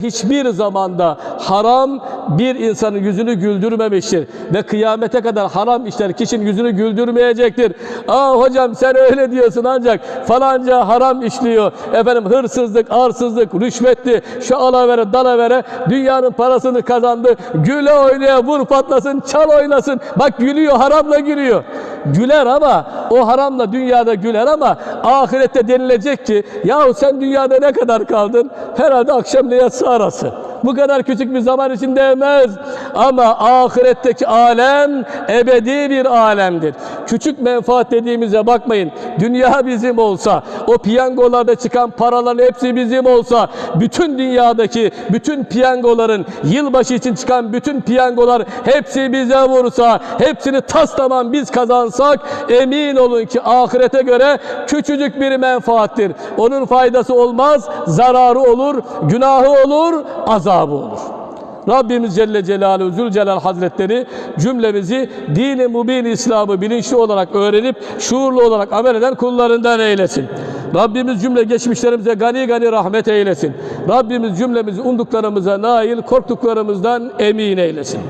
Hiçbir zamanda haram bir insanın yüzünü güldürmemiştir. Ve kıyamete kadar haram işler kişinin yüzünü güldürmeyecektir. Aa hocam sen öyle diyorsun ancak falanca haram işliyor. Efendim hırsızlık, arsızlık, rüşvetti, şu alavere, dalavere dünyanın parasını kazandı. Güle oynaya vur patlasın, çal oynasın. Bak gülüyor, haramla gülüyor. Güler ama o haramla dünyada güler ama ahirette denilecek ki yahu sen dünyada ne kadar kaldın? Herhalde akşam yatsı arası. Bu kadar küçük bir zaman için değmez. Ama ahiretteki alem ebedi bir alemdir. Küçük menfaat dediğimize bakmayın. Dünya bizim olsa, o piyangolarda çıkan paraların hepsi bizim olsa, bütün dünyadaki bütün piyangoların yılbaşı için çıkan bütün piyangolar hepsi bize vursa, hepsini tas tamam biz kazansak emin olun ki ahirete göre küçücük bir menfaattir. Onun faydası olmaz, zararı olur, günahı olur, azabı olur. Rabbimiz Celle Celaluhu Zülcelal Hazretleri cümlemizi dini mubin İslam'ı bilinçli olarak öğrenip şuurlu olarak amel eden kullarından eylesin. Rabbimiz cümle geçmişlerimize gani gani rahmet eylesin. Rabbimiz cümlemizi umduklarımıza nail, korktuklarımızdan emin eylesin.